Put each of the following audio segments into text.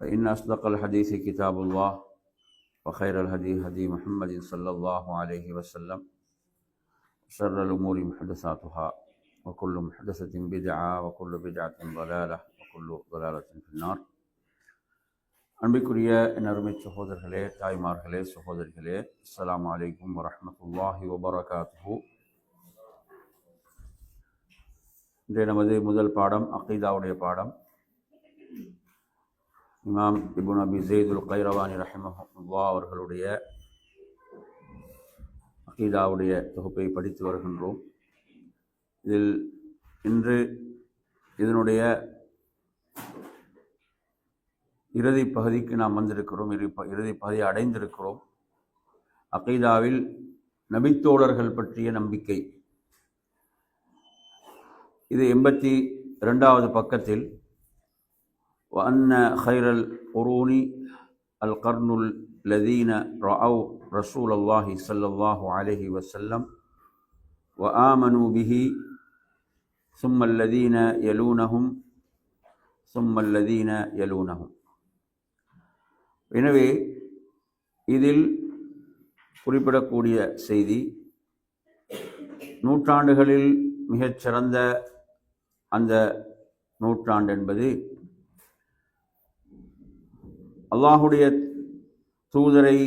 فإن أصدق الحديث كتاب الله وخير الهدي هدي محمد صلى الله عليه وسلم شر الأمور محدثاتها وكل محدثة بدعة وكل بدعة ضلالة وكل ضلالة في النار அன்பிற்குரிய என் அருமை சகோதரர்களே தாய்மார்களே சகோதரிகளே அஸ்ஸலாமு அலைக்கும் வரஹ்மத்துல்லாஹி வபரகாத்துஹு இன்றைய நமது முதல் பாடம் அகீதாவுடைய பாடம் இமாம் இபுன் அபி ஜெய்துல் கைரவானி ரஹிமஹுல்லா அவர்களுடைய அகீதாவுடைய தொகுப்பை படித்து வருகின்றோம். இதில் இன்று இதனுடைய இறுதி பகுதிக்கு நாம் வந்திருக்கிறோம். இறுதி இறுதி பகுதியை அடைந்திருக்கிறோம். அகைதாவில் நபித்தோழர்கள் பற்றிய நம்பிக்கை. இது எண்பத்தி ரெண்டாவது பக்கத்தில் وأن خير القرون القرن الذين رأوا رسول الله صلى الله عليه وسلم وآمنوا به ثم الذين يلونهم ثم الذين يلونهم எனவே இதில் குறிப்பிடக்கூடிய செய்தி நூற்றாண்டுகளில் மிகச்சிறந்த அந்த நூற்றாண்டு என்பது அல்லாஹுடைய தூதரை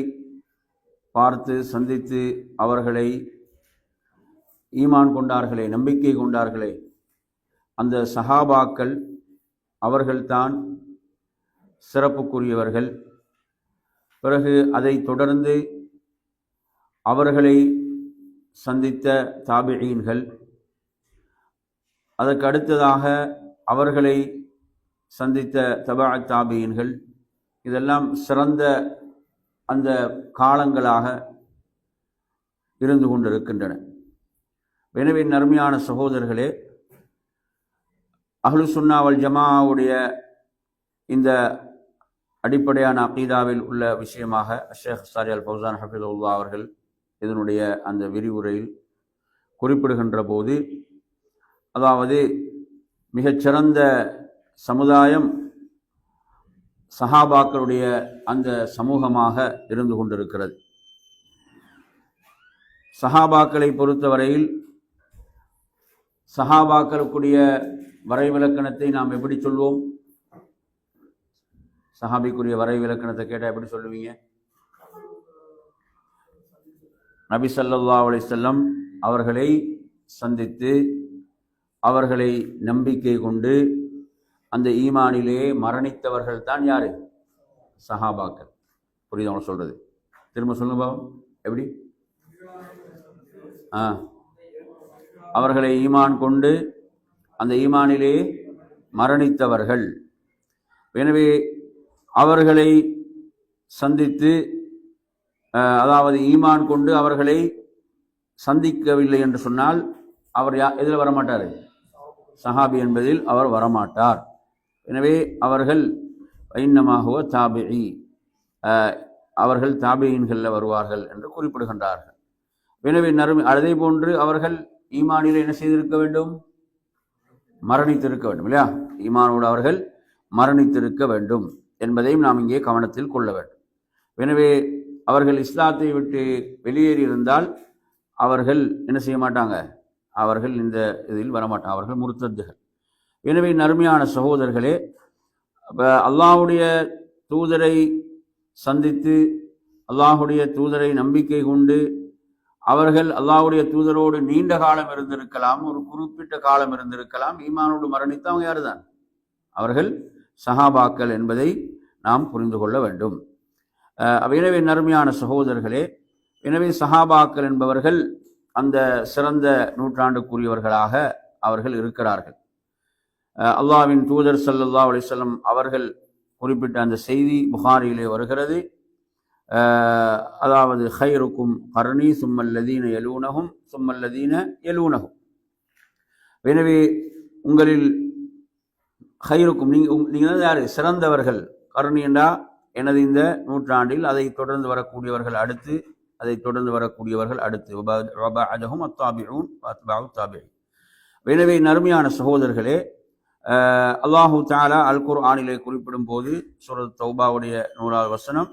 பார்த்து சந்தித்து அவர்களை ஈமான் கொண்டார்களே நம்பிக்கை கொண்டார்களே அந்த சஹாபாக்கள் அவர்கள்தான் சிறப்புக்குரியவர்கள். பிறகு அதை தொடர்ந்து அவர்களை சந்தித்த தாபியீன்கள். அதற்கு அடுத்ததாக அவர்களை சந்தித்த தபா தாபியீன்கள். இதெல்லாம் சிறந்த அந்த காலங்களாக இருந்து கொண்டிருக்கின்றன. எனவே நர்மையான சகோதரர்களே அஹ்லு சுன்னாவல் ஜமாவுடைய இந்த அடிப்படையான அகீதாவில் உள்ள விஷயமாக ஷேக் சாரி அல் ஃபவுசான் ஹபீதுல்லா அவர்கள் இதனுடைய அந்த விரிவுரையில் குறிப்பிடுகின்ற போது அதாவது மிகச்சிறந்த சமுதாயம் சஹாபாக்களுடைய அந்த சமூகமாக இருந்து கொண்டிருக்கிறது. சஹாபாக்களை பொறுத்தவரையில் சஹாபாக்களுக்குரிய வரைவிலக்கணத்தை நாம் எப்படி சொல்வோம்? சஹாபிக்குரிய வரைவிலக்கணத்தை கேட்டால் எப்படி சொல்லுவீங்க? நபி சல்லா அலிசல்லம் அவர்களை சந்தித்து அவர்களை நம்பிக்கை கொண்டு அந்த ஈமானிலே மரணித்தவர்கள் தான் யாரு? சஹாபாக்கள். புரியுது அவங்க சொல்றது? திரும்ப சொல்லுங்க பாவம். எப்படி? ஆ. அவர்களை ஈமான் கொண்டு அந்த ஈமானிலே மரணித்தவர்கள். எனவே அவர்களை சந்தித்து அதாவது ஈமான் கொண்டு அவர்களை சந்திக்கவில்லை என்று சொன்னால் அவர் யா எதில் வரமாட்டார்? சஹாபி என்பதில் அவர் வரமாட்டார். எனவே அவர்கள் இன்னமாகவோ தாபிஇ அவர்கள் தாபியின்களில் வருவார்கள் என்று குறிப்பிடுகின்றார்கள். எனவே நறுமை அதே போன்று அவர்கள் ஈமானில் என்ன செய்திருக்க வேண்டும்? மரணித்திருக்க வேண்டும் இல்லையா? ஈமானோடு அவர்கள் மரணித்திருக்க வேண்டும் என்பதையும் நாம் இங்கே கவனத்தில் கொள்ள வேண்டும். எனவே அவர்கள் இஸ்லாத்தை விட்டு வெளியேறி இருந்தால் அவர்கள் என்ன செய்ய மாட்டாங்க? அவர்கள் இந்த இதில் வரமாட்டாங்க அவர்கள் முருத்தத்துகள். எனவே நறுமையான சகோதரர்களே அப்போ அல்லாஹுடைய தூதரை சந்தித்து அல்லாஹுடைய தூதரை நம்பிக்கை கொண்டு அவர்கள் அல்லாஹுடைய தூதரோடு நீண்ட காலம் இருந்திருக்கலாம் ஒரு குறிப்பிட்ட காலம் இருந்திருக்கலாம் ஈமானோடு மரணித்தவங்க யார் தான் அவர்கள் சஹாபாக்கள் என்பதை நாம் புரிந்து கொள்ள வேண்டும். எனவே நறுமையான சகோதரர்களே எனவே சஹாபாக்கள் என்பவர்கள் அந்த சிறந்த நூற்றாண்டுக்குரியவர்களாக அவர்கள் இருக்கிறார்கள். அல்லாவின் தூதர் சல்லல்லா அலிசல்லம் அவர்கள் குறிப்பிட்ட அந்த செய்தி புகாரியிலே வருகிறது. அதாவது ஹைருக்கும் கர்ணி சும்மல்லதீன எலூனகும் சும்மல்லதீன எலூனகும் எனவே உங்களில் ஹைருக்கும் நீங்கள் நீங்கள் யார்? சிறந்தவர்கள். கருணியண்டா எனது இந்த நூற்றாண்டில் அதை தொடர்ந்து வரக்கூடியவர்கள் அடுத்து அதை தொடர்ந்து வரக்கூடியவர்கள் அடுத்து. அஜகும் அத்தாபிவும் தாபி எனவே நறுமையான சகோதரர்களே அல்லாஹு தாலா அல் குர் ஆனிலே குறிப்பிடும் போது சுரத் தௌபாவுடைய நூறாவது வசனம்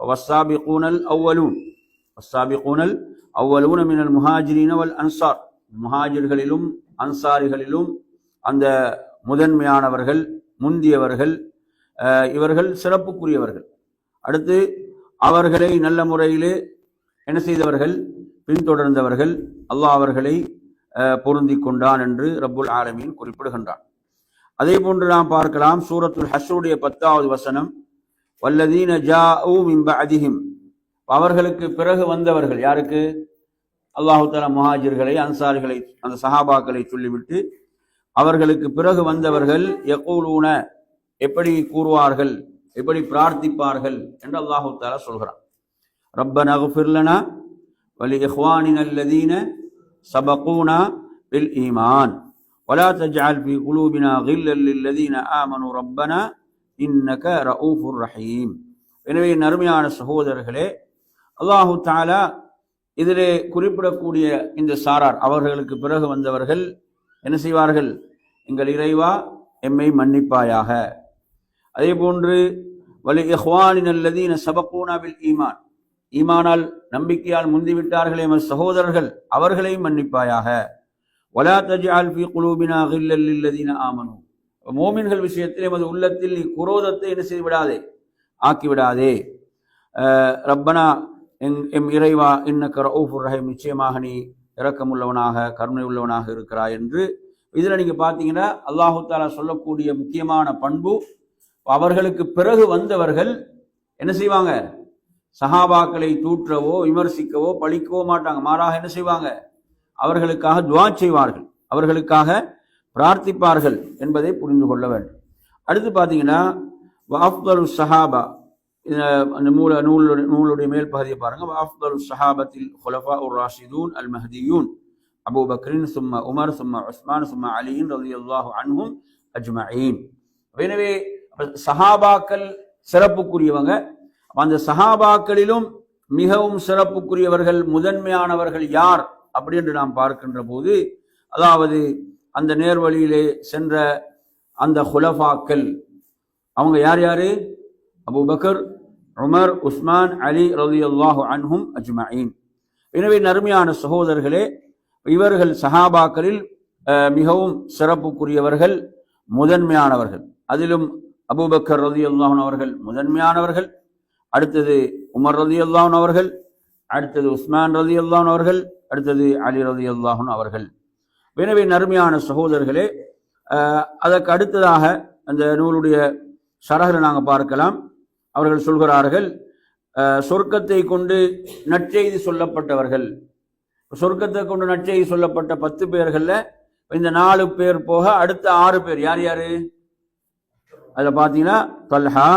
வஸ்ஸாபிகூனல் அவ்வலூன் வஸ்ஸாபிகூனல் அவ்வலூன மினல் முஹாஜிரீன வல் அன்சார் முஹாஜிர்களிலும் அன்சாரிகளிலும் அந்த முதன்மையானவர்கள் முந்தியவர்கள் இவர்கள் சிறப்புக்குரியவர்கள் அடுத்து அவர்களை நல்ல முறையிலே என்ன செய்தவர்கள்? பின்தொடர்ந்தவர்கள் அல்லாஹ் அவர்களை பொருந்தி கொண்டான் என்று ரப்புல் ஆலமியின் குறிப்பிடுகின்றான். அதே போன்று நாம் பார்க்கலாம் சூரத்துல் ஹஸ்ருடைய பத்தாவது வசனம் வல்லதீன ஜா அதிகம் அவர்களுக்கு பிறகு வந்தவர்கள் யாருக்கு? அல்லாஹு தலா முஹாஜிர்களை அன்சாரிகளை அந்த சஹாபாக்களை சொல்லிவிட்டு அவர்களுக்கு பிறகு வந்தவர்கள் எக்கூலூன எப்படி கூறுவார்கள் எப்படி பிரார்த்திப்பார்கள் என்று அல்லாஹு தாலா சொல்கிறான். ரப்ப நகுஃபிர்லனா வலி இஹ்வானின் அல்லதீன சபகூனா பில் ஈமான். ولا تجعل في قلوبنا غلا للذين آمنوا ربنا இன்னக ரவுஃபுர் ரஹீம் எனவே நறுமையான சகோதரர்களே அல்லாஹு தாலா இதிலே குறிப்பிடக்கூடிய இந்த சாரார் அவர்களுக்கு பிறகு வந்தவர்கள் என்ன செய்வார்கள் எங்கள் இறைவா எம்மை மன்னிப்பாயாக அதே போன்று வலி இஹ்வானின் அல்லதீன சபக்கூனாவில் ஈமான் ஈமானால் நம்பிக்கையால் முந்திவிட்டார்களே எமது சகோதரர்கள் அவர்களையும் மன்னிப்பாயாக வலா தஜி ஃபி குலூபினா ஹில்லல் இல்லதீன ஆமனு மோமின்கள் விஷயத்தில் எமது உள்ளத்தில் நீ குரோதத்தை என்ன செய்து விடாதே ஆக்கிவிடாதே ரப்பனா எங் எம் இறைவா இன்னக்க ரவுஃபுர் ரஹீம் நிச்சயமாக நீ இரக்கமுள்ளவனாக கருணை உள்ளவனாக இருக்கிறாய் என்று இதில் நீங்கள் பார்த்தீங்கன்னா அல்லாஹு தாலா சொல்லக்கூடிய முக்கியமான பண்பு அவர்களுக்கு பிறகு வந்தவர்கள் என்ன செய்வாங்க சஹாபாக்களை தூற்றவோ விமர்சிக்கவோ பழிக்கவோ மாட்டாங்க மாறாக என்ன செய்வாங்க அவர்களுக்காக துவா செய்வார்கள். அவர்களுக்காக பிரார்த்திப்பார்கள் என்பதை புரிந்து கொள்ள வேண்டும். அடுத்து பார்த்தீங்கன்னா வாஃப்தலு சஹாபா அந்த மூல நூலுடைய நூலுடைய மேல் பகுதியை பாருங்க. வாஃப்தலு சஹாபத்தில் ஹுலஃபா உர் ராஷிதூன் அல் மஹதியூன் அபு பக்ரின் சும்மா உமர் சும்மா உஸ்மான் சும்மா அலியின் ரவி அல்லாஹு அன்ஹும் அஜ்மயின் எனவே சஹாபாக்கள் சிறப்புக்குரியவங்க. அந்த சஹாபாக்களிலும் மிகவும் சிறப்புக்குரியவர்கள் முதன்மையானவர்கள் யார்? அப்படி என்று நாம் பார்க்கின்ற போது அதாவது அந்த நேர்வழியிலே சென்ற அந்த ஹுலஃபாக்கள் அவங்க யார் யாரு? அபுபக்கர் உமர் உஸ்மான் அலி ரதி அல்லாஹு அன்ஹும் அஜ்மாயின். எனவே நறுமையான சகோதரர்களே இவர்கள் சஹாபாக்களில் மிகவும் சிறப்புக்குரியவர்கள் முதன்மையானவர்கள். அதிலும் அபுபக்கர் ரதி அல்லாஹன் அவர்கள் முதன்மையானவர்கள் அடுத்தது உமர் ரதி அல்லாஹன் அவர்கள் அடுத்தது உஸ்மான் ரதி அல்லாஹன் அவர்கள் அடுத்தது அலி ரதி அல்லாஹன் அவர்கள். எனவே நறுமையான சகோதரர்களே அதற்கு அடுத்ததாக அந்த நூலுடைய சரகரை நாங்கள் பார்க்கலாம். அவர்கள் சொல்கிறார்கள் சொர்க்கத்தை கொண்டு நற்செய்தி சொல்லப்பட்டவர்கள். சொர்க்கத்தை கொண்டு நற்செய்தி சொல்லப்பட்ட பத்து பேர்களில் இந்த நாலு பேர் போக அடுத்த ஆறு பேர் யார் யார்? அதில் பார்த்தீங்கன்னா Talha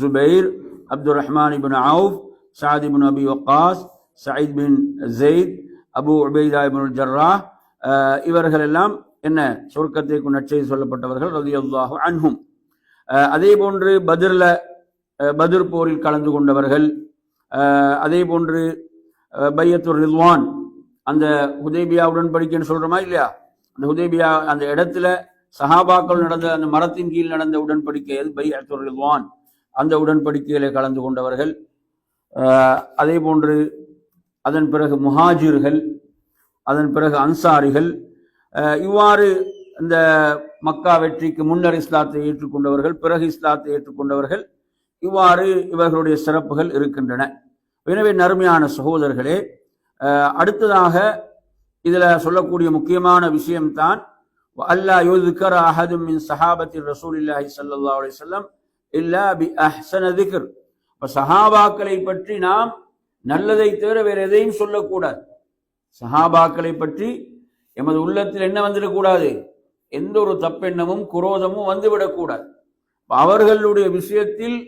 Zubair Abdul Rahman ibn Awf Saad ibn Abi Waqqas Said bin Zaid Abu Ubaidah Jarrah இவர்கள் எல்லாம் என்ன? சொர்க்கத்தை நற்செய்தி சொல்லப்பட்டவர்கள் ரதி அல்லாஹு அன்ஹும் அதே போன்று பதிரில் பதிர் போரில் கலந்து கொண்டவர்கள் அதே போன்று பையத்துர் ரில்வான் அந்த ஹுதேபியா உடன்படிக்கைன்னு சொல்கிறோமா இல்லையா? அந்த ஹுதேபியா அந்த இடத்துல சஹாபாக்கள் நடந்த அந்த மரத்தின் கீழ் நடந்த உடன்படிக்கை அது பையத்துர் ரில்வான் அந்த உடன்படிக்கையில் கலந்து கொண்டவர்கள். அதே போன்று அதன் பிறகு முஹாஜிர்கள் அதன் பிறகு அன்சாரிகள் இவ்வாறு இந்த மக்கா வெற்றிக்கு முன்னர் இஸ்லாத்தை ஏற்றுக்கொண்டவர்கள் பிறகு இஸ்லாத்தை ஏற்றுக்கொண்டவர்கள் இவ்வாறு இவர்களுடைய சிறப்புகள் இருக்கின்றன. எனவே நறுமையான சகோதரர்களே அடுத்ததாக இதில் சொல்லக்கூடிய முக்கியமான விஷயம்தான் அல்லா யோதுக்கர் அஹதும் மின் சஹாபத்தில் ரசூல் இல்லாஹி சல்லா அலி சொல்லம் இல்லா பி அஹ்சன திகர். இப்போ சஹாபாக்களை பற்றி நாம் நல்லதை தவிர வேற எதையும் சொல்லக்கூடாது. சஹாபாக்களை பற்றி எமது உள்ளத்தில் என்ன வந்துடக்கூடாது? எந்த ஒரு தப்பெண்ணமும் குரோதமும் வந்துவிடக்கூடாது. அவர்களுடைய விஷயத்தில்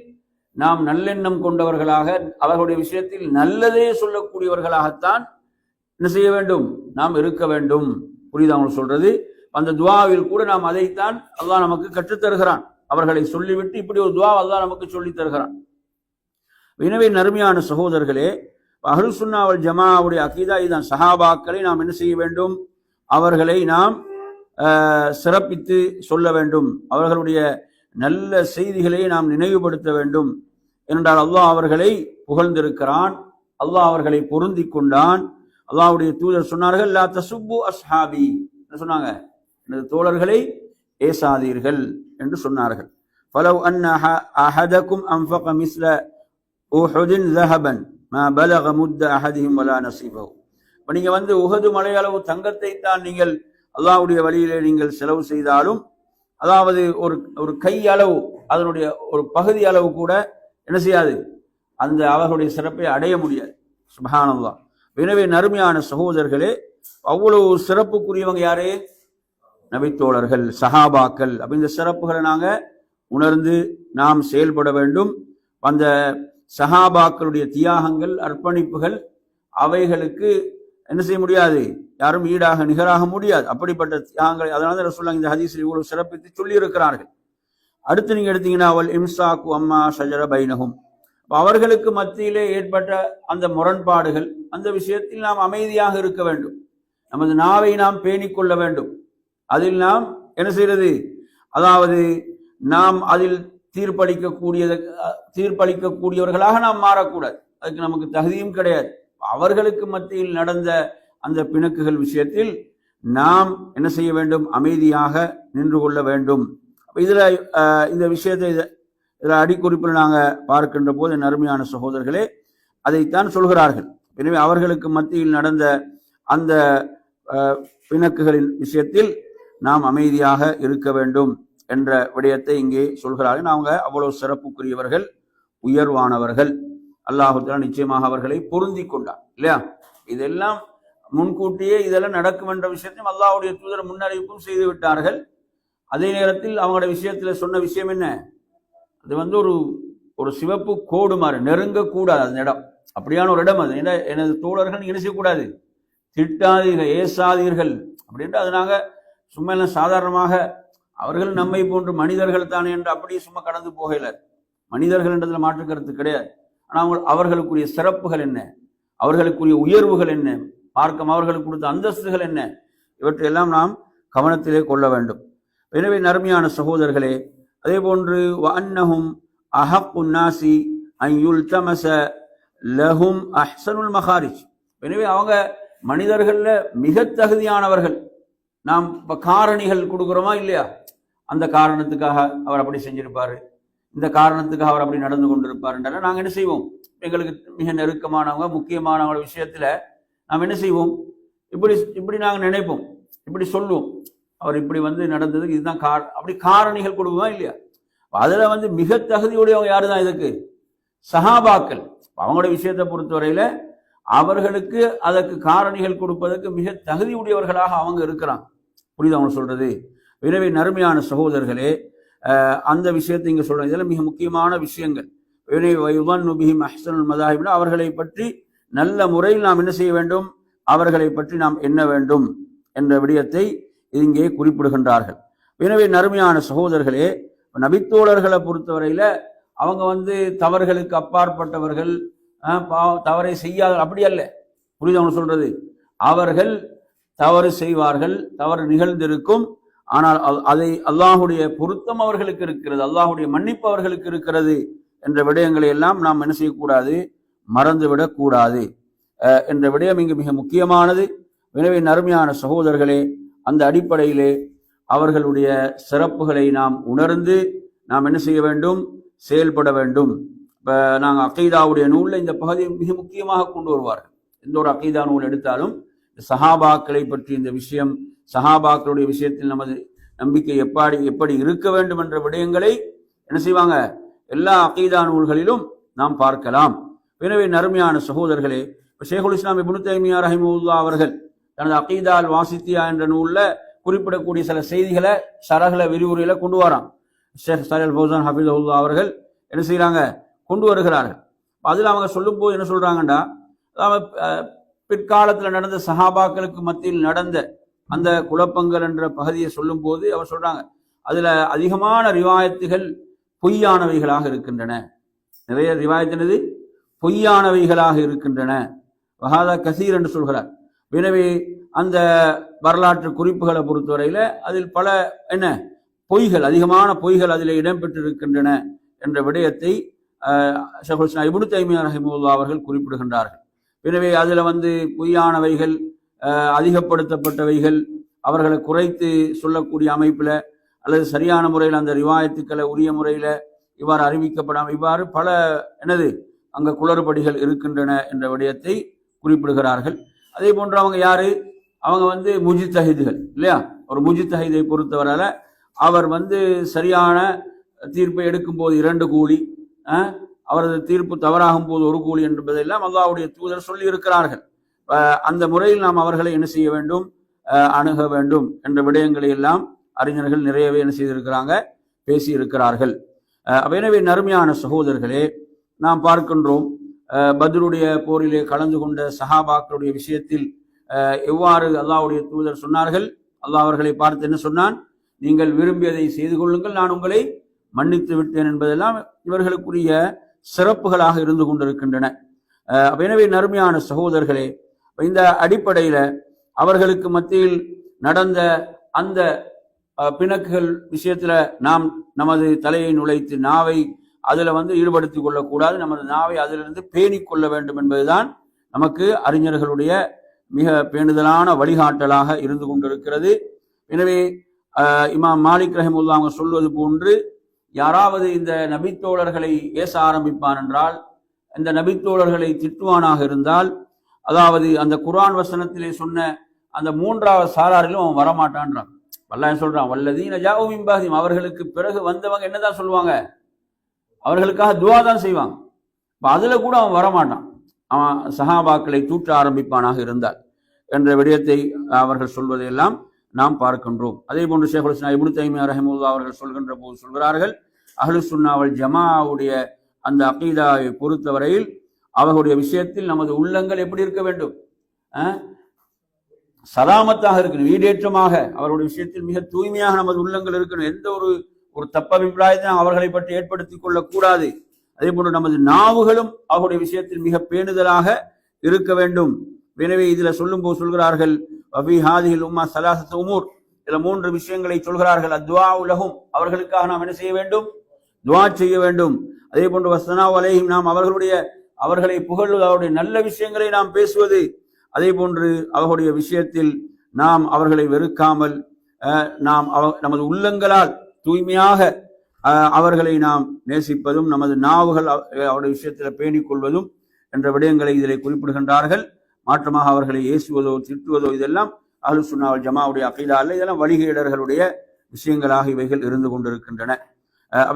நாம் நல்லெண்ணம் கொண்டவர்களாக அவர்களுடைய விஷயத்தில் நல்லதே சொல்லக்கூடியவர்களாகத்தான் என்ன செய்ய வேண்டும்? நாம் இருக்க வேண்டும். புரியுதா அவங்க சொல்றது? அந்த துவாவில் கூட நாம் அதைத்தான் அல்லாஹ் நமக்கு கற்றுத் தருகிறான் அவர்களை சொல்லிவிட்டு இப்படி ஒரு துவா அல்லாஹ் நமக்கு சொல்லித் தருகிறான் எனவே நறுமையான சகோதரர்களே அஹ்லுஸ் சுன்னாவல் ஜமாவுடைய அகீதா இதுதான். சஹாபாக்களை நாம் என்ன செய்ய வேண்டும்? அவர்களை நாம் சிறப்பித்து சொல்ல வேண்டும். அவர்களுடைய நல்ல செய்திகளை நாம் நினைவுபடுத்த வேண்டும். என்றால் அல்லாஹ் அவர்களை புகழ்ந்திருக்கிறான். அல்லாஹ் அவர்களை பொருந்தி கொண்டான். அல்லாஹுடைய தூதர் சொன்னார்கள் லா தசுப்பு அஸ்ஹாபி என்ன சொன்னாங்க. எனது தோழர்களை ஏசாதீர்கள் என்று சொன்னார்கள். பலவ் அன் அஹ- அஹதக்கும் அன்ஃபக மிஸ்ல ஊஹுதின் லஹபன் மா பலக முத்த அஹதியும் வலா நசீபஹு. இப்போ நீங்கள் வந்து உகது மலையளவு தங்கத்தை தான் நீங்கள் அல்லாவுடைய வழியிலே நீங்கள் செலவு செய்தாலும் அதாவது ஒரு ஒரு கை அளவு அதனுடைய ஒரு பகுதி அளவு கூட என்ன செய்யாது? அந்த அவர்களுடைய சிறப்பை அடைய முடியாது. சுபஹானல்லா எனவே நறுமையான சகோதரர்களே அவ்வளவு சிறப்புக்குரியவங்க யாரே? நபித்தோழர்கள் சஹாபாக்கள். அப்படி இந்த சிறப்புகளை நாங்கள் உணர்ந்து நாம் செயல்பட வேண்டும். அந்த சஹாபாக்களுடைய தியாகங்கள் அர்ப்பணிப்புகள் அவைகளுக்கு என்ன செய்ய முடியாது? யாரும் ஈடாக நிகராக முடியாது. அப்படிப்பட்ட தியாகங்களை அதனால தான் ரசூலுல்லாஹ் இந்த ஹதீஸில் இவ்வளவு சிறப்பித்து சொல்லி இருக்கிறார்கள் அடுத்து நீங்க எடுத்தீங்கன்னா அவள் இம்சாக்கு அம்மா ஷஜர பைனகும் அவர்களுக்கு மத்தியிலே ஏற்பட்ட அந்த முரண்பாடுகள் அந்த விஷயத்தில் நாம் அமைதியாக இருக்க வேண்டும். நமது நாவை நாம் பேணிக் கொள்ள வேண்டும். அதில் நாம் என்ன செய்யறது? அதாவது நாம் அதில் தீர்ப்பளிக்கக்கூடியது தீர்ப்பளிக்கக்கூடியவர்களாக நாம் மாறக்கூடாது. அதுக்கு நமக்கு தகுதியும் கிடையாது. அவர்களுக்கு மத்தியில் நடந்த அந்த பிணக்குகள் விஷயத்தில் நாம் என்ன செய்ய வேண்டும்? அமைதியாக நின்று கொள்ள வேண்டும். இதில் இந்த விஷயத்தை இதில் அடிக்குறிப்பில் நாங்கள் பார்க்கின்ற போது என் அருமையான சகோதரர்களே அதைத்தான் சொல்கிறார்கள். எனவே அவர்களுக்கு மத்தியில் நடந்த அந்த பிணக்குகளின் விஷயத்தில் நாம் அமைதியாக இருக்க வேண்டும். என்ற விடயத்தை இங்கே சொல்கிறார்கள் அவங்க அவ்வளவு சிறப்புக்குரியவர்கள் உயர்வானவர்கள். அல்லாஹுத்தாலா நிச்சயமாக அவர்களை பொருந்தி கொண்டார் இல்லையா? இதெல்லாம் முன்கூட்டியே இதெல்லாம் நடக்கும் என்ற விஷயத்தையும் அல்லாஹுடைய தூதர் முன்னறிவிப்பும் செய்து விட்டார்கள். அதே நேரத்தில் அவங்களோட விஷயத்தில் சொன்ன விஷயம் என்ன? அது வந்து ஒரு ஒரு சிவப்பு கோடு மாதிரி நெருங்கக்கூடாது அந்த இடம். அப்படியான ஒரு இடம் அது. என்ன எனது தோழர்கள் நீங்கள் செய்யக்கூடாது? திட்டாதீர்கள் ஏசாதீர்கள். அப்படின்ட்டு அது நாங்கள் சும்மா எல்லாம் சாதாரணமாக அவர்கள் நம்மை போன்று மனிதர்கள் தானே என்று அப்படியே சும்மா கடந்து போகல. மனிதர்கள் என்றதில் மாற்று கருத்து கிடையாது. ஆனால் அவங்க அவர்களுக்குரிய சிறப்புகள் என்ன? அவர்களுக்குரிய உயர்வுகள் என்ன? மார்க்கம் அவர்களுக்கு கொடுத்த அந்தஸ்துகள் என்ன? இவற்றையெல்லாம் நாம் கவனத்திலே கொள்ள வேண்டும். எனவே நர்மையான சகோதரர்களே அதே போன்று அன்னஹும் அஹப்பு நாசி அயுல் தமச லஹும் அஹ்சனுல் மகாரிஜ். எனவே அவங்க மனிதர்களில் மிக தகுதியானவர்கள். நாம் இப்ப காரணிகள் கொடுக்குறோமா இல்லையா? அந்த காரணத்துக்காக அவர் அப்படி செஞ்சிருப்பாரு. இந்த காரணத்துக்காக அவர் அப்படி நடந்து கொண்டிருப்பாருன்றத நாங்க என்ன செய்வோம்? எங்களுக்கு மிக நெருக்கமானவங்க முக்கியமானவங்க விஷயத்துல நாம் என்ன செய்வோம்? இப்படி இப்படி நாங்கள் நினைப்போம். இப்படி சொல்லுவோம் அவர் இப்படி வந்து நடந்ததுக்கு இதுதான் கார் அப்படி காரணிகள் கொடுப்போமா இல்லையா? அதில் வந்து மிக தகுதியுடையவங்க யாரு தான் இதுக்கு? சஹாபாக்கள். அவங்களோட விஷயத்தை பொறுத்தவரையில் அவர்களுக்கு அதற்கு காரணிகள் கொடுப்பதற்கு மிக தகுதியுடையவர்களாக அவங்க இருக்கிறாங்க. புரியுது அவங்க சொல்றது? எனவே நறுமையான சகோதரர்களே அந்த விஷயத்தை இங்க சொல்றேன் இதெல்லாம் மிக முக்கியமான விஷயங்கள். எனவே வயுதன்னு பிஹிம் அஹ்சனுல் மதாஹிப்னா அவர்களை பற்றி நல்ல முறையில் நாம் என்ன செய்ய வேண்டும்? அவர்களை பற்றி நாம் என்ன வேண்டும்? என்ற விடயத்தை இங்கே குறிப்பிடுகின்றார்கள். எனவே நறுமையான சகோதரர்களே நபித்தோழர்களை பொறுத்தவரையில அவங்க வந்து தவறுகளுக்கு அப்பாற்பட்டவர்கள் தவறை செய்யாத அப்படி அல்ல. புரியுது அவங்க சொல்றது? அவர்கள் தவறு செய்வார்கள் தவறு நிகழ்ந்திருக்கும். ஆனால் அதை அல்லாஹுடைய பொருத்தம் அவர்களுக்கு இருக்கிறது அல்லாஹுடைய மன்னிப்பு அவர்களுக்கு இருக்கிறது என்ற விடயங்களை எல்லாம் நாம் என்ன செய்யக்கூடாது? மறந்துவிடக்கூடாது என்ற விடயம் இங்கு மிக முக்கியமானது. எனவே நறுமையான சகோதரர்களே அந்த அடிப்படையிலே அவர்களுடைய சிறப்புகளை நாம் உணர்ந்து நாம் என்ன செய்ய வேண்டும்? செயல்பட வேண்டும். இப்போ நாங்கள் அகைதாவுடைய நூலில் இந்த பகுதியை மிக முக்கியமாக கொண்டு வருவார்கள். எந்த ஒரு அகைதா நூல் எடுத்தாலும் சஹாபாக்களை பற்றி இந்த விஷயம் சஹாபாக்களுடைய விஷயத்தில் நமது நம்பிக்கை எப்பாடி எப்படி இருக்க வேண்டும் என்ற விடயங்களை என்ன செய்வாங்க? எல்லா அகீதா நூல்களிலும் நாம் பார்க்கலாம். எனவே நறுமையான சகோதரர்களே இப்போ ஷேகுல் இஸ்லாம் இப்னு தைமியா ரஹிமுல்லா அவர்கள் தனது அகீதா வாசித்தியா என்ற நூலில் குறிப்பிடக்கூடிய சில செய்திகளை சரகல விரிவுரையில கொண்டு வரான். ஷேக் சரல் ஃபௌசான் ஹபீதுல்லா அவர்கள் என்ன செய்கிறாங்க கொண்டு வருகிறார்கள். அதில் அவங்க சொல்லும்போது என்ன சொல்றாங்கண்டா பிற்காலத்தில் நடந்த சஹாபாக்களுக்கு மத்தியில் நடந்த அந்த குழப்பங்கள் என்ற பகுதியை சொல்லும்போது அவர் சொல்றாங்க அதுல அதிகமான ரிவாயத்துகள் பொய்யானவைகளாக இருக்கின்றன. நிறைய ரிவாயத்தினது பொய்யானவைகளாக இருக்கின்றன. வகாதா கசீர் என்று சொல்கிறார். எனவே அந்த வரலாற்று குறிப்புகளை பொறுத்தவரையில அதில் பல என்ன? பொய்கள் அதிகமான பொய்கள் அதில் இடம்பெற்றிருக்கின்றன என்ற விடயத்தை ஷகுல் இபுனு தைமியா ரஹிமுல்லா அவர்கள் குறிப்பிடுகின்றார்கள். எனவே அதில் வந்து பொய்யானவைகள் அதிகப்படுத்தப்பட்டவைகள் அவர்களை குறைத்து சொல்லக்கூடிய அமைப்பில் அல்லது சரியான முறையில் அந்த ரிவாயத்துக்களை உரிய முறையில் இவ்வாறு அறிவிக்கப்படாமல் இவ்வாறு பல என்னது அங்கே குளறுபடிகள் இருக்கின்றன என்ற விடயத்தை குறிப்பிடுகிறார்கள். அதே போன்று அவங்க யாரு? அவங்க வந்து முஜித்தஹிதுகள் இல்லையா? ஒரு முஜித்தஹிதை பொறுத்தவரையில அவர் வந்து சரியான தீர்ப்பை எடுக்கும்போது இரண்டு கூலி அவரது தீர்ப்பு தவறாகும் போது ஒரு கூலி என்பதெல்லாம் அல்லாவுடைய தூதர் சொல்லி இருக்கிறார்கள் அந்த முறையில் நாம் அவர்களை என்ன செய்ய வேண்டும்? அணுக வேண்டும் என்ற விடயங்களை எல்லாம் அறிஞர்கள் நிறையவே என்ன செய்திருக்கிறாங்க? பேசி இருக்கிறார்கள் எனவே நறுமையான சகோதரர்களே நாம் பார்க்கின்றோம் பத்ருடைய போரிலே கலந்து கொண்ட சஹாபாக்களுடைய விஷயத்தில் எவ்வாறு அல்லாவுடைய தூதர் சொன்னார்கள்? அல்லாஹ் அவர்களை பார்த்து என்ன சொன்னான்? நீங்கள் விரும்பியதை செய்து கொள்ளுங்கள் நான் உங்களை மன்னித்து விட்டேன் என்பதெல்லாம் இவர்களுக்குரிய சிறப்புகளாக இருந்து கொண்டிருக்கின்றன. எனவே நறுமையான சகோதரர்களே இந்த அடிப்படையில அவர்களுக்கு மத்தியில் நடந்த அந்த பிணக்குகள் விஷயத்துல நாம் நமது தலையை நுழைத்து நாவை அதுல வந்து ஈடுபடுத்தி கொள்ளக்கூடாது. நமது நாவை அதிலிருந்து பேணி கொள்ள வேண்டும் என்பதுதான் நமக்கு அறிஞர்களுடைய மிக பேணுதலான வழிகாட்டலாக இருந்து கொண்டிருக்கிறது. எனவே இமாம் மாலிக் ரஹமுல்லா அவங்க சொல்வது போன்று யாராவது இந்த நபித்தோழர்களை ஏச ஆரம்பிப்பான் என்றால் இந்த நபித்தோழர்களை திட்டுவானாக இருந்தால் அதாவது அந்த குரான் வசனத்திலே சொன்ன அந்த மூன்றாவது சாராரிலும் அவன் வரமாட்டான்றான். வல்லாஹ் சொல்றான் வல்லதீன ஜாஉம் பாதிம் அவர்களுக்கு பிறகு வந்தவங்க என்னதான் சொல்லுவாங்க? அவர்களுக்காக துவா தான் செய்வாங்க. இப்போ அதில் கூட அவன் வரமாட்டான். அவன் சஹாபாக்களை தூற்ற ஆரம்பிப்பானாக இருந்தால் என்ற விடயத்தை அவர்கள் சொல்வதையெல்லாம் நாம் பார்க்கின்றோம். அதே போன்று ஷேகுல் இஸ்லாம் இப்னு தைமியா ரஹமுல்லா அவர்கள் சொல்கின்ற போது சொல்கிறார்கள் அஹ்லு சுன்னாவல் ஜமாவுடைய அந்த அகீதாவை பொறுத்தவரையில் அவர்களுடைய விஷயத்தில் நமது உள்ளங்கள் எப்படி இருக்க வேண்டும்? சலாமத்தாக இருக்கணும் ஈடேற்றமாக அவருடைய விஷயத்தில் மிக தூய்மையாக நமது உள்ளங்கள் இருக்கணும். எந்த ஒரு ஒரு தப்பபிப்பிராயத்தையும் அவர்களை பற்றி ஏற்படுத்திக் கொள்ளக்கூடாது. அதே போன்று நமது நாவுகளும் அவருடைய விஷயத்தில் மிக பேணுதலாக இருக்க வேண்டும். எனவே இதுல சொல்லும்போது சொல்கிறார்கள் வபி ஹாதிஹில் உம்மா சலாசத்து உமூர். இதுல மூன்று விஷயங்களை சொல்கிறார்கள். அத்வா உலகும். அவர்களுக்காக நாம் என்ன செய்ய வேண்டும்? துவா செய்ய வேண்டும். அதே போன்று வசனா வலையும் நாம் அவர்களுடைய அவர்களை புகழ்வது அவருடைய நல்ல விஷயங்களை நாம் பேசுவது. அதே போன்று அவர்களுடைய விஷயத்தில் நாம் அவர்களை வெறுக்காமல் நாம் அவ- நமது உள்ளங்களால் தூய்மையாக அவர்களை நாம் நேசிப்பதும் நமது நாவுகள் அவருடைய விஷயத்தில் பேணிக் கொள்வதும் என்ற விடயங்களை இதிலே குறிப்பிடுகின்றார்கள். மாற்றமாக அவர்களை ஏசுவதோ திட்டுவதோ இதெல்லாம் அஹ்லு சுன்னாவல் ஜமாவுடைய அகைதா அல்ல. இதெல்லாம் வழிகேடர்களுடைய விஷயங்களாக இவைகள் இருந்து கொண்டிருக்கின்றன.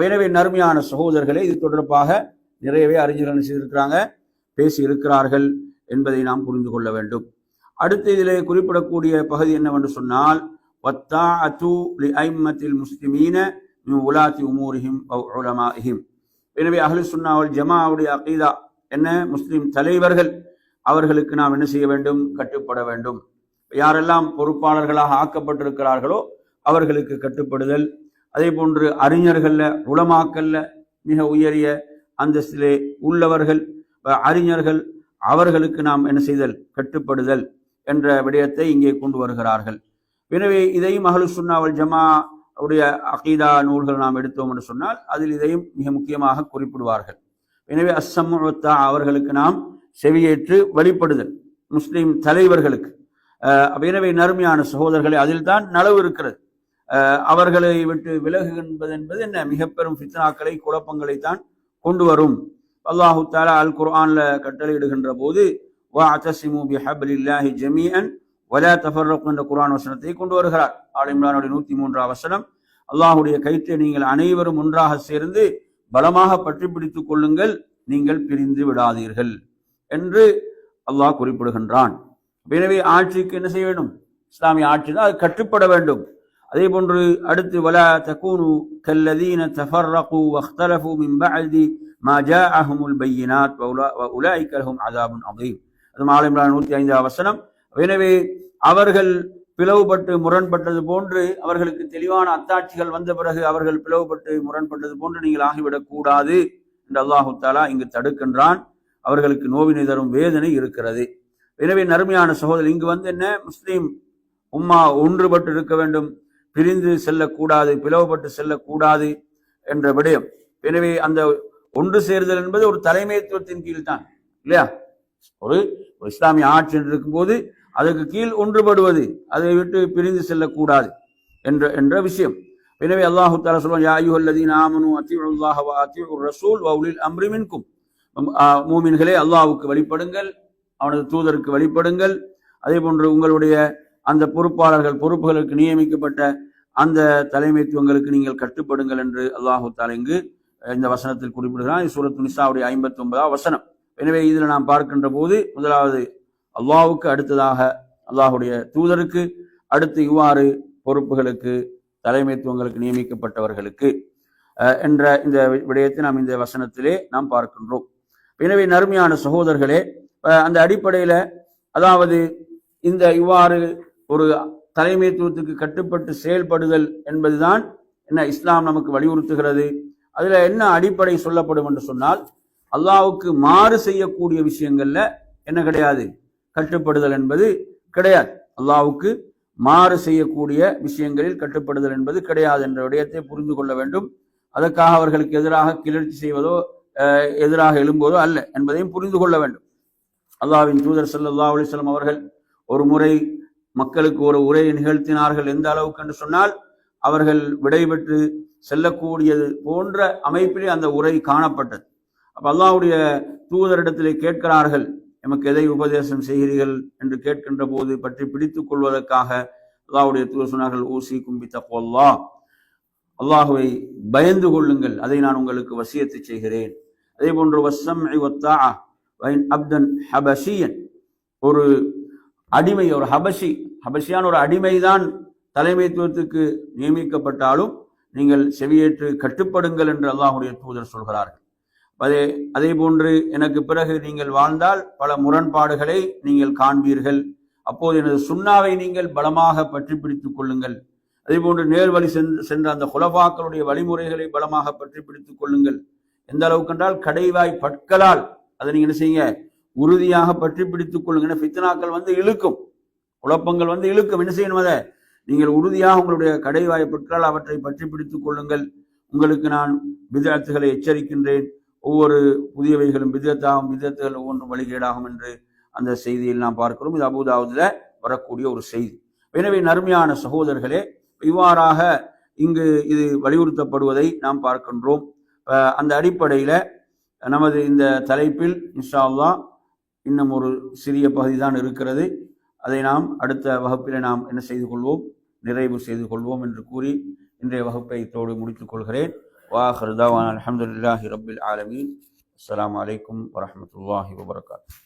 எனவே நறுமையான சகோதரர்களே இது தொடர்பாக நிறையவே அறிஞர்கள் செய்திருக்கிறாங்க பேசி இருக்கிறார்கள் என்பதை நாம் புரிந்து கொள்ள வேண்டும். அடுத்து இதிலே குறிப்பிடக்கூடிய பகுதி என்னவென்று சொன்னால் முஸ்லிமீன உலாத்தி உமூரிஹிம் அவ் எனவே அஹ்லு சுன்னாவல் ஜமாவுடைய அகீதா என்ன? முஸ்லிம் தலைவர்கள் அவர்களுக்கு நாம் என்ன செய்ய வேண்டும்? கட்டுப்பட வேண்டும். யாரெல்லாம் பொறுப்பாளர்களாக ஆக்கப்பட்டிருக்கிறார்களோ அவர்களுக்கு கட்டுப்படுதல். அதே போன்று அறிஞர்கள்ல உளமாக்கல்ல மிக உயரிய அந்தஸ்திலே உள்ளவர்கள் அறிஞர்கள் அவர்களுக்கு நாம் என்ன செய்தல்? கட்டுப்படுதல் என்ற விடயத்தை இங்கே கொண்டு வருகிறார்கள். எனவே இதையும் அஹ்லு சுன்னாவல் ஜமா உடைய அகீதா நூல்கள் நாம் எடுத்தோம் என்று சொன்னால் அதில் இதையும் மிக முக்கியமாக குறிப்பிடுவார்கள். எனவே அஸ்ஸம்முத்தா அவர்களுக்கு நாம் செவியேற்று வழிபடுதல் முஸ்லீம் தலைவர்களுக்கு. எனவே நறுமையான சகோதரர்களை அதில் தான் நலவு இருக்கிறது. அவர்களை விட்டு விலகு என்பது என்ன? மிக பெரும் ஃபித்னாக்களை குழப்பங்களை தான் கொண்டு வரும். அல்லாஹு தாலா அல் குர்ஆன்ல கட்டளையிடுகின்ற போது வஅதஸிமு பிஹப்லில்லாஹி ஜமீஅன் வலா தஃபர்ரகு என்ற குர்ஆன் வசனத்தை கொண்டு வருகிறார். ஆல் இம்ரானுடைய நூத்தி மூன்றாம் வசனம் அல்லாஹுடைய கயிற்றை நீங்கள் அனைவரும் ஒன்றாக சேர்ந்து பலமாக பற்றி பிடித்துக் கொள்ளுங்கள் நீங்கள் பிரிந்து விடாதீர்கள். என்று அல்லாஹ் குறிப்பிடுகின்றான். எனவே ஆட்சிக்கு என்ன செய்ய வேண்டும்? இஸ்லாமிய ஆட்சி தான் அது கட்டுப்பட வேண்டும். அதே போன்று அடுத்து வலா தகூனு கல்லதீன தஃபர்ரகு வக்தலஃபு மின் பஅதி மா ஜாஅஹுமுல் பையினாத் வஉலாயிக லஹும் அஸாபுன் அதீம் அது மாலை நூற்றி ஐந்தாம் வசனம். எனவே அவர்கள் பிளவுபட்டு முரண்பட்டது போன்று அவர்களுக்கு தெளிவான அத்தாட்சிகள் வந்த பிறகு அவர்கள் பிளவுபட்டு முரண்பட்டது போன்று நீங்கள் ஆகிவிடக் கூடாது என்று அல்லாஹு தாலா இங்கு தடுக்கின்றான். அவர்களுக்கு நோவினை தரும் வேதனை இருக்கிறது. எனவே நறுமையான சகோதரர் இங்கு வந்து என்ன? முஸ்லீம் உம்மா ஒன்றுபட்டு இருக்க வேண்டும். பிரிந்து செல்லக்கூடாது பிளவுபட்டு செல்லக்கூடாது என்ற விடயம். எனவே அந்த ஒன்று சேர்தல் என்பது ஒரு தலைமைத்துவத்தின் கீழ் தான் இல்லையா? ஒரு இஸ்லாமிய ஆட்சி என்று இருக்கும்போது அதற்கு கீழ் ஒன்றுபடுவது அதை விட்டு பிரிந்து செல்லக்கூடாது என்ற என்ற விஷயம். எனவே அல்லாஹு தாலா சொல்லுவான் யா அய்யுஹல்லதீன ஆமனு அத்தியுல்லாஹ வ ரசூல் வவுலில் அம்ரிமின்கும் மூமின்களே அல்லாவுக்கு வழிபடுங்கள் அவனது தூதருக்கு வழிபடுங்கள். அதே போன்று உங்களுடைய அந்த பொறுப்பாளர்கள் பொறுப்புகளுக்கு நியமிக்கப்பட்ட அந்த தலைமைத்துவங்களுக்கு நீங்கள் கட்டுப்படுங்கள் என்று அல்லாஹு தலைங்கு இங்கு இந்த வசனத்தில் குறிப்பிடுகிறான். இது சூரத்து நிசாவுடைய ஐம்பத்தி ஒன்பதாம் வசனம். எனவே இதில் நாம் பார்க்கின்ற போது முதலாவது அல்லாவுக்கு அடுத்ததாக அல்லாஹுடைய தூதருக்கு அடுத்து இவ்வாறு பொறுப்புகளுக்கு தலைமைத்துவங்களுக்கு நியமிக்கப்பட்டவர்களுக்கு என்ற இந்த விடயத்தை நாம் இந்த வசனத்திலே நாம் பார்க்கின்றோம். எனவே நறுமையான சகோதரர்களே அந்த அடிப்படையில் அதாவது இந்த இவ்வாறு ஒரு தலைமைத்துவத்துக்கு கட்டுப்பட்டு செயல்படுதல் என்பதுதான் என்ன இஸ்லாம் நமக்கு வலியுறுத்துகிறது. அதில் என்ன அடிப்படை சொல்லப்படும் என்று சொன்னால் அல்லாவுக்கு மாறு செய்யக்கூடிய விஷயங்கள்ல என்ன கிடையாது? கட்டுப்படுதல் என்பது கிடையாது. அல்லாவுக்கு மாறு செய்யக்கூடிய விஷயங்களில் கட்டுப்படுதல் என்பது கிடையாது என்ற விடயத்தை புரிந்து கொள்ள வேண்டும். அதற்காக அவர்களுக்கு எதிராக கிளர்ச்சி செய்வதோ எதிராக எழும்போதோ அல்ல என்பதையும் புரிந்து கொள்ள வேண்டும். அல்லாவின் தூதர் சல்லா அலிஸ்லாம் அவர்கள் ஒரு முறை மக்களுக்கு ஒரு உரையை நிகழ்த்தினார்கள் எந்த அளவுக்கு என்று சொன்னால் அவர்கள் விடைபெற்று செல்லக்கூடியது போன்ற அமைப்பிலே அந்த உரை காணப்பட்டது. அப்போ அல்லாவுடைய தூதரிடத்திலே கேட்கிறார்கள் எமக்கு எதை உபதேசம் செய்கிறீர்கள்? என்று கேட்கின்ற போது பற்றி பிடித்துக் கொள்வதற்காக அல்லாவுடைய தூதர் சொன்னார்கள் ஊசி கும்பி தப்போல்லா அல்லாஹுவை பயந்து கொள்ளுங்கள் அதை நான் உங்களுக்கு வசியத்தை செய்கிறேன். அதே போன்று வசம் அப்தன் ஹபசியன் ஒரு அடிமை ஒரு ஹபசி ஹபசியான ஒரு அடிமைதான் தலைமைத்துவத்துக்கு நியமிக்கப்பட்டாலும் நீங்கள் செவியேற்று கட்டுப்படுங்கள் என்று அல்லாஹுடைய தூதர் சொல்கிறார்கள். அதே அதே போன்று எனக்கு பிறகு நீங்கள் வாழ்ந்தால் பல முரண்பாடுகளை நீங்கள் காண்பீர்கள். அப்போது எனது சுண்ணாவை நீங்கள் பலமாக பற்றி பிடித்துக் கொள்ளுங்கள். அதே போன்று நேர்வழி சென்று சென்ற அந்த குலபாக்களுடைய வழிமுறைகளை பலமாக பற்றி பிடித்துக் கொள்ளுங்கள். எந்த அளவுக்கு என்றால் கடைவாய் பற்களால். அதை நீங்க என்ன செய்யுங்க? உறுதியாக பற்றி பிடித்துக் கொள்ளுங்க. ஃபித்னாக்கள் வந்து இழுக்கும். குழப்பங்கள் வந்து இழுக்கும். என்ன செய்யணும் அதை? நீங்கள் உறுதியாக உங்களுடைய கடைவாய் பற்களால் அவற்றை பற்றி பிடித்துக் கொள்ளுங்கள். உங்களுக்கு நான் விதத்துகளை எச்சரிக்கின்றேன். ஒவ்வொரு புதியவைகளும் விதத்தாகும் விதத்துகள் ஒவ்வொன்றும் வழிகேடாகும் என்று அந்த செய்தியில் நாம் பார்க்கிறோம். இது அபுதாவுதுல வரக்கூடிய ஒரு செய்தி. எனவே நறுமையான சகோதரர்களே இவ்வாறாக இங்கு இது வலியுறுத்தப்படுவதை நாம் பார்க்கின்றோம். அந்த அடிப்படையில் நமது இந்த தலைப்பில் இன்ஷா அல்லாஹ் இன்னும் ஒரு சிறிய பகுதி தான் இருக்கிறது. அதை நாம் அடுத்த வகுப்பில் நாம் என்ன செய்து கொள்வோம்? நிறைவு செய்து கொள்வோம் என்று கூறி இன்றைய வகுப்பை இத்தோடு முடித்துக் கொள்கிறேன். வாஹர் தாவான் அலமதுல்லாஹி ரபில் ஆலமீன். அஸ்லாம் அலைக்கும் வரமத்துல்லாஹி வபரகாத்துஹு